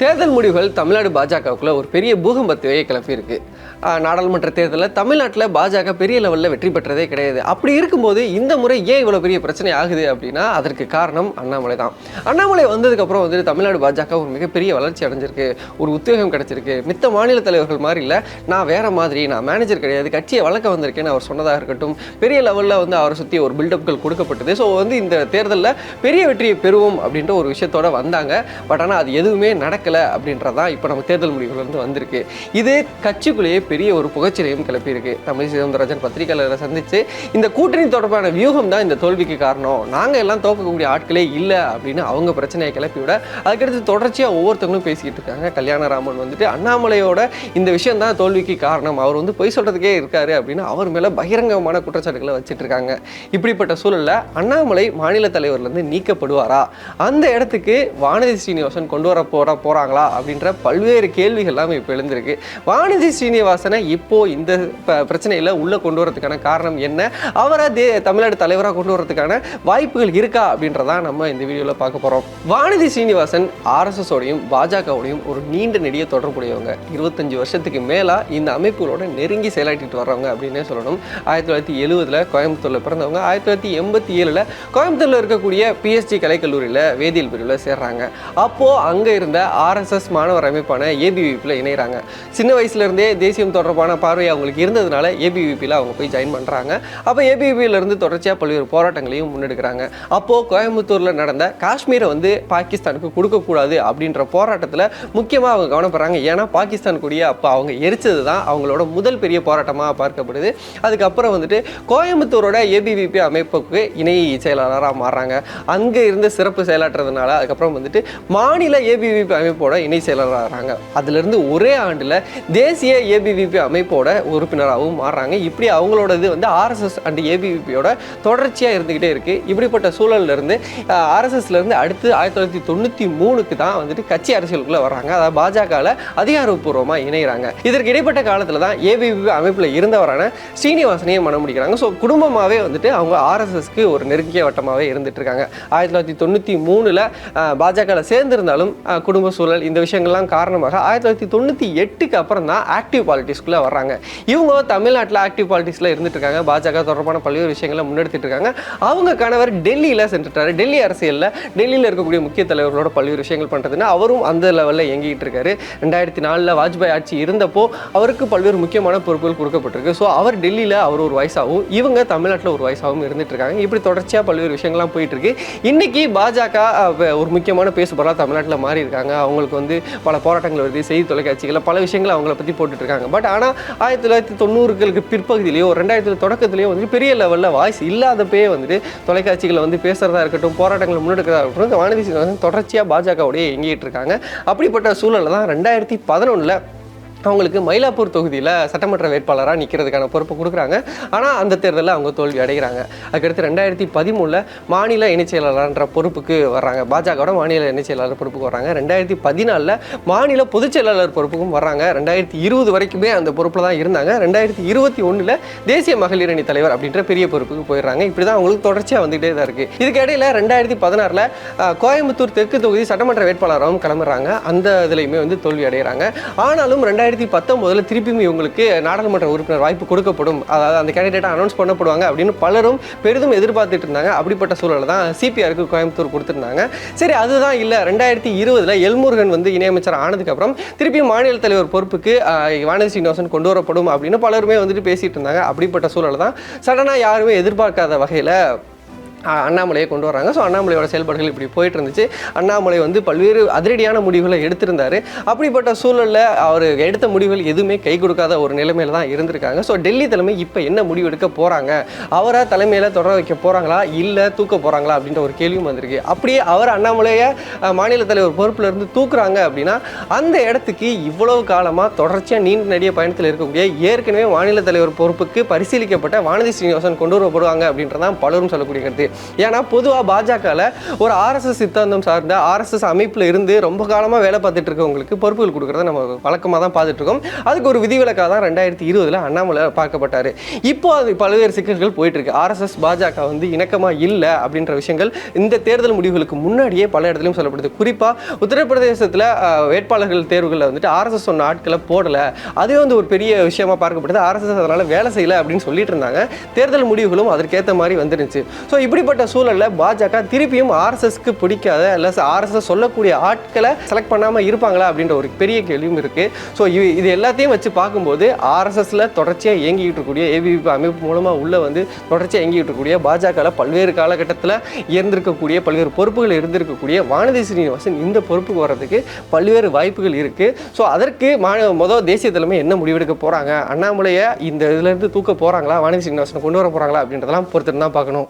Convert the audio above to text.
தேர்தல் முடிவுகள் தமிழ்நாடு பாஜகவுக்குள்ள ஒரு பெரிய பூகம்பத்தையே கிளப்பியிருக்கு. நாடாளுமன்ற தேர்தலில் தமிழ்நாட்டில் பாஜக பெரிய லெவலில் வெற்றி பெற்றதே கிடையாது. அப்படி இருக்கும்போது இந்த முறை ஏன் இவ்வளோ பெரிய பிரச்சனை ஆகுது அப்படின்னா அதற்கு காரணம் அண்ணாமலை தான். அண்ணாமலை வந்ததுக்கப்புறம் வந்துட்டு தமிழ்நாடு பாஜக ஒரு மிகப்பெரிய வளர்ச்சி அடைஞ்சிருக்கு ஒரு உத்வேகம் கிடைச்சிருக்கு. மித்த மாநில தலைவர்கள் மாதிரி இல்லை நான் வேற மாதிரி நான் மேனேஜர் கிடையாது கட்சியை வளர்க்க வந்திருக்கேன்னு அவர் சொன்னதாக இருக்கட்டும் பெரிய லெவலில் வந்து அவரை சுற்றி ஒரு பில்டப்கள் கொடுக்கப்பட்டது. ஸோ வந்து இந்த தேர்தலில் பெரிய வெற்றியை பெறுவோம் அப்படின்ற ஒரு விஷயத்தோட வந்தாங்க. பட் ஆனால் அது எதுவுமே நடக்க நடக்கலை அப்படின்றதான் இப்போ நம்ம தேர்தல் முடிவுலேருந்து வந்திருக்கு. இது கட்சிக்குள்ளேயே பெரிய ஒரு புகச்சிலையும் கிளப்பியிருக்கு. தமிழ் சிதம்பரராஜன் பத்திரிகையாளரை சந்தித்து இந்த கூட்டணி தொடர்பான வியூகம் தான் இந்த தோல்விக்கு காரணம். நாங்கள் எல்லாம் தோக்கக்கூடிய ஆட்களே இல்லை அப்படின்னு அவங்க பிரச்சனையை கிளப்பிவிட அதுக்கடுத்து தொடர்ச்சியாக ஒவ்வொருத்தவங்களும் பேசிக்கிட்டு இருக்காங்க. கல்யாணராமன் வந்துட்டு அண்ணாமலையோட இந்த விஷயம் தான் தோல்விக்கு காரணம். அவர் வந்து பொய் சொல்கிறதுக்கே இருக்காரு அப்படின்னு அவர் மேலே பகிரங்கமான குற்றச்சாட்டுகளை வச்சுட்டு இருக்காங்க. இப்படிப்பட்ட சூழலில் அண்ணாமலை மாநில தலைவர்லேருந்து நீக்கப்படுவாரா? அந்த இடத்துக்கு வானதி ஸ்ரீனிவாசன் கொண்டு வர போகிற போகிற போகிறாங்களா அப்படின்ற பல்வேறு கேள்விகள் எல்லாமே இப்போ எழுந்திருக்கு. வானதி ஸ்ரீனிவாசனை இப்போ இந்த பிரச்சனையில் உள்ளே கொண்டு வரதுக்கான காரணம் என்ன? அவரை தே தமிழ்நாடு தலைவராக கொண்டு வரதுக்கான வாய்ப்புகள் இருக்கா அப்படின்றதான் நம்ம இந்த வீடியோவில் பார்க்க போகிறோம் வானதி ஸ்ரீனிவாசன் ஆர்எஸ்எஸோடையும் பாஜகவோடையும் ஒரு நீண்ட நெடிய தொடர்புடையவங்க. இருபத்தஞ்சு வருஷத்துக்கு மேலாக இந்த அமைப்புகளோட நெருங்கி செயலாற்றிட்டு வர்றவங்க அப்படின்னே சொல்லணும். ஆயிரத்தி தொள்ளாயிரத்தி எழுபதில் கோயம்புத்தூரில் பிறந்தவங்க. ஆயிரத்தி தொள்ளாயிரத்தி எண்பத்தி ஏழில் கோயம்புத்தூரில் இருக்கக்கூடிய பிஎஸ்டி கலைக்கல்லூரியில் வேதியியல் பிரிவில் சேர்றாங்க. அப்போது அங்கே இருந்த ஆர் ஆர்எஸ்எஸ் மாணவர் அமைப்பான ஏபிவிபியில் இணைகிறாங்க சின்ன வயசுலேருந்தே தேசியம் தொடர்பான பார்வை அவங்களுக்கு இருந்ததுனால ஏபிவிபியில் அவங்க போய் ஜாயின் பண்ணுறாங்க அப்போ ஏபிவிபியிலேருந்து தொடர்ச்சியாக பல்வேறு போராட்டங்களையும் முன்னெடுக்கிறாங்க. அப்போது கோயம்புத்தூரில் நடந்த காஷ்மீரை வந்து பாகிஸ்தானுக்கு கொடுக்கக்கூடாது அப்படின்ற போராட்டத்தில் முக்கியமாக அவங்க கவனப்படுறாங்க. ஏன்னா பாகிஸ்தான் கூடிய அப்போ அவங்க எரிச்சது தான் அவங்களோட முதல் பெரிய போராட்டமாக பார்க்கப்படுது. அதுக்கப்புறம் வந்துட்டு கோயம்புத்தூரோட ஏபிவிபி அமைப்புக்கு இணை செயலாளராக மாறுறாங்க. அங்கே இருந்து சிறப்பு செயலாற்றுறதுனால அதுக்கப்புறம் வந்துட்டு மாநில ஏபிவிபி அமைப்பு அமைப்போட இணை செயலராகிறாங்க அதுலேருந்து ஒரே ஆண்டில் தேசிய ஏபிவிபி அமைப்போட உறுப்பினராகவும் மாறுறாங்க. இப்படி அவங்களோட இது வந்து ஆர்எஸ்எஸ் அண்ட் ஏபிவிபியோட தொடர்ச்சியாக இருந்துக்கிட்டே இருக்குது இப்படிப்பட்ட சூழல்லேருந்து ஆர்எஸ்எஸ்லேருந்து அடுத்து ஆயிரத்தி தொள்ளாயிரத்தி தொண்ணூற்றி மூணுக்கு தான் வந்துட்டு கட்சி அரசியலுக்குள்ளே வர்றாங்க. அதாவது பாஜகவில் அதிகாரப்பூர்வமாக இணைகிறாங்க இதற்கு இடைப்பட்ட காலத்தில் தான் ஏபிவிபி அமைப்பில் இருந்தவரான ஸ்ரீனிவாசனையும் மனம் முடிக்கிறாங்க. ஸோ குடும்பமாகவே வந்துட்டு அவங்க ஆர்எஸ்எஸ்க்கு ஒரு நெருங்கிய வட்டமாகவே இருந்துட்டு இருக்காங்க. ஆயிரத்தி தொள்ளாயிரத்தி தொண்ணூற்றி மூணில் பாஜகவில் சேர்ந்திருந்தாலும் குடும்ப சூழல் இந்த விஷயங்கள்லாம் காரணமாக ஆயிரத்தி தொள்ளாயிரத்தி தொண்ணூற்றி எட்டுக்கு அப்புறம் தான் ஆக்டிவ் பாலிட்டிக்ஸ்குள்ளே வர்றாங்க. இவங்க தமிழ்நாட்டில் ஆக்டிவ் பாலிட்டிக்ஸில் இருந்துட்டு இருக்காங்க. பாஜக தொடர்பான பல்வேறு விஷயங்களை முன்னெடுத்துட்டு இருக்காங்க. அவங்க கணவர் டெல்லியில் சென்றுட்டாரு. டெல்லி அரசியலில் டெல்லியில் இருக்கக்கூடிய முக்கிய தலைவர்களோட பல்வேறு விஷயங்கள் பண்ணுறதுன்னா அவரும் அந்த லெவலில் இயங்கிட்டு இருக்காரு. ரெண்டாயிரத்தி நாலில் வாஜ்பாய் ஆட்சி இருந்தப்போ அவருக்கு பல்வேறு முக்கியமான பொறுப்புகள் கொடுக்கப்பட்டிருக்கு. ஸோ அவர் டெல்லியில் அவர் ஒரு வயசாகவும் இவங்க தமிழ்நாட்டில் ஒரு வயசாகவும் இருந்துட்டு இருக்காங்க. இப்படி தொடர்ச்சியாக பல்வேறு விஷயங்கள்லாம் போயிட்டு இருக்கு. இன்னைக்கு பாஜக ஒரு முக்கியமான பேசுபொருளாக தமிழ்நாட்டில் மாறி இருக்காங்க அவங்களுக்கு வந்து பல போராட்டங்கள் வருது செய்தி தொலைக்காட்சிகளில் பல விஷயங்களை அவங்கள பற்றி போட்டுட்ருக்காங்க. பட் ஆனால் ஆயிரத்தி தொள்ளாயிரத்தி தொண்ணூறுகளுக்கு பிற்பகுதியிலேயோ ரெண்டாயிரத்தி தொடக்கத்திலேயோ வந்து பெரிய லெவலில் வாய்ஸ் இல்லாதப்பே வந்துட்டு தொலைக்காட்சிகளை வந்து பேசுறதா இருக்கட்டும் போராட்டங்களை முன்னெடுக்கிறதா இருக்கட்டும் இந்த வானதி தொடர்ச்சியாக பாஜகவுடைய இயங்கிட்டு இருக்காங்க அப்படிப்பட்ட சூழலில் தான் ரெண்டாயிரத்தி பதினொன்றில் அவங்களுக்கு மயிலாப்பூர் தொகுதியில் சட்டமன்ற வேட்பாளராக நிற்கிறதுக்கான பொறுப்பு கொடுக்குறாங்க. ஆனால் அந்த தேர்தலில் அவங்க தோல்வி அடைகிறாங்க. அதுக்கடுத்து ரெண்டாயிரத்தி பதிமூணில் மாநில இணைச் செயலாளர்ன்ற பொறுப்புக்கு வர்றாங்க. பாஜகவோட மாநில இணைச் செயலாளர் பொறுப்புக்கு வர்றாங்க. ரெண்டாயிரத்தி பதினாலில் மாநில பொதுச் செயலாளர் பொறுப்புக்கும் வர்றாங்க. ரெண்டாயிரத்தி இருபது வரைக்குமே அந்த பொறுப்பில் தான் இருந்தாங்க. ரெண்டாயிரத்தி இருபத்தி ஒன்றில் தேசிய மகளிர் அணி தலைவர் அப்படின்ற பெரிய பொறுப்புக்கு போயிடுறாங்க. இப்படி தான் அவங்களுக்கு தொடர்ச்சியாக வந்துகிட்டே தான் இருக்குது இதுக்கு இடையில ரெண்டாயிரத்தி பதினாறில் கோயம்புத்தூர் தெற்கு தொகுதி சட்டமன்ற வேட்பாளராகவும் கிளம்புறாங்க. அந்த இதுலையுமே வந்து தோல்வி அடைகிறாங்க. ஆனாலும் ரெண்டாயிரத்தி ரெண்டாயிரத்தி பத்தொம்போதில் திருப்பியும் இவங்களுக்கு நாடாளுமன்ற உறுப்பினர் வாய்ப்பு கொடுக்கப்படும். அதாவது அந்த கேண்டிடேட்டை அனௌன்ஸ் பண்ணப்படுவாங்க அப்படின்னு பலரும் பெரிதும் எதிர்பார்த்துட்டு இருந்தாங்க. அப்படிப்பட்ட சூழலை தான் சிபிஆருக்கு கோயம்புத்தூர் கொடுத்துருந்தாங்க. சரி அதுதான் இல்லை. ரெண்டாயிரத்தி இருபதில் எல்முருகன் வந்து இணையமைச்சர் ஆனதுக்கப்புறம் திருப்பியும் மாநில தலைவர் பொறுப்புக்கு வானதி சீனிவாசன் கொண்டு வரப்படும் அப்படின்னு பலருமே வந்துட்டு பேசிகிட்டு இருந்தாங்க. அப்படிப்பட்ட சூழல் தான் சடனாக யாருமே எதிர்பார்க்காத வகையில் அண்ணாமலையை கொண்டு வராங்க. ஸோ அண்ணாமலையோட செயல்பாடுகள் இப்படி போயிட்டு இருந்துச்சு அண்ணாமலை வந்து பல்வேறு அதிரடியான முடிவுகளை எடுத்திருந்தார். அப்படிப்பட்ட சூழலில் அவர் எடுத்த முடிவுகள் எதுவுமே கை கொடுக்காத ஒரு நிலைமையில தான் இருந்திருக்காங்க. ஸோ டெல்லி தலைமை இப்போ என்ன முடிவு எடுக்க போகிறாங்க அவராக தலைமையில் தொடர வைக்க போகிறாங்களா இல்லை தூக்க போகிறாங்களா அப்படின்ற ஒரு கேள்வியும் வந்திருக்கு. அப்படியே அவர் அண்ணாமலையை மாநில தலைவர் பொறுப்பில் இருந்து தூக்குறாங்க அப்படின்னா அந்த இடத்துக்கு இவ்வளவு காலமாக தொடர்ச்சியாக நீண்ட நெடிய பயணத்தில் இருக்கக்கூடிய ஏற்கனவே மாநில தலைவர் பொறுப்புக்கு பரிசீலிக்கப்பட்ட வானதி ஸ்ரீனிவாசன் கொண்டு வரப்படுவாங்க அப்படின்றதான் பலரும் சொல்லக்கூடிய கருத்து. ஏன்னா பொதுவாக பாஜகவில் ஒரு ஆர்எஸ்எஸ் சித்தாந்தம் சார்ந்த ஆர்எஸ்எஸ் அமைப்பில் இருந்து ரொம்ப காலமாக வேலை பார்த்துட்டு இருக்கவங்களுக்கு பொறுப்புகள் கொடுக்குறத நம்ம வழக்கமாக தான் பார்த்துட்ருக்கோம் அதுக்கு ஒரு விதிவிலக்காக தான் ரெண்டாயிரத்தி இருபதில் அண்ணாமலை பார்க்கப்பட்டார். இப்போ அது பல்வேறு சிக்கல்கள் போயிட்டுருக்கு. ஆர்எஸ்எஸ் பாஜக வந்து இணக்கமாக இல்லை அப்படின்ற விஷயங்கள் இந்த தேர்தல் முடிவுகளுக்கு முன்னாடியே பல இடத்துலையும் சொல்லப்படுது. குறிப்பாக உத்தரப்பிரதேசத்தில் வேட்பாளர்கள் தேர்வுகளில் வந்துட்டு ஆர்எஸ்எஸ் சொன்ன ஆட்களை போடலை. அதே வந்து ஒரு பெரிய விஷயமா பார்க்கப்பட்டது. ஆர்எஸ்எஸ் அதனால் வேலை செய்யலை அப்படின்னு சொல்லிட்டு இருந்தாங்க. தேர்தல் முடிவுகளும் அதற்கேற்ற மாதிரி வந்துருந்துச்சு ஸோ இப்படி இப்படிப்பட்ட சூழலில் பாஜக திருப்பியும் ஆர்எஸ்எஸ்க்கு பிடிக்காத இல்லை ஆர்எஸ்எஸ் சொல்லக்கூடிய ஆட்களை செலக்ட் பண்ணாமல் இருப்பாங்களா அப்படின்ற ஒரு பெரிய கேள்வியும் இருக்குது ஸோ இது எல்லாத்தையும் வச்சு பார்க்கும்போது ஆர்எஸ்எஸ்ல தொடர்ச்சியாக இயங்கிக்கிட்டு இருக்கக்கூடிய ஏபிபி அமைப்பு மூலமாக உள்ளே வந்து தொடர்ச்சியாக இயங்கிக்கிட்டு இருக்கக்கூடிய பாஜகவில் பல்வேறு காலகட்டத்தில் இருந்திருக்கக்கூடிய பல்வேறு பொறுப்புகள் இருந்திருக்கக்கூடிய வானதி சீனிவாசன் இந்த பொறுப்புக்கு வர்றதுக்கு பல்வேறு வாய்ப்புகள் இருக்குது ஸோ அதற்கு மா மொதல் தேசிய தலைமை என்ன முடிவெடுக்க போகிறாங்க அண்ணாமலையை இந்த இதுலேருந்து தூக்க போகிறாங்களா வானதி சீனிவாசனை கொண்டு வர போகிறாங்களா அப்படின்றதெல்லாம் பொறுத்துட்டு தான் பார்க்கணும்.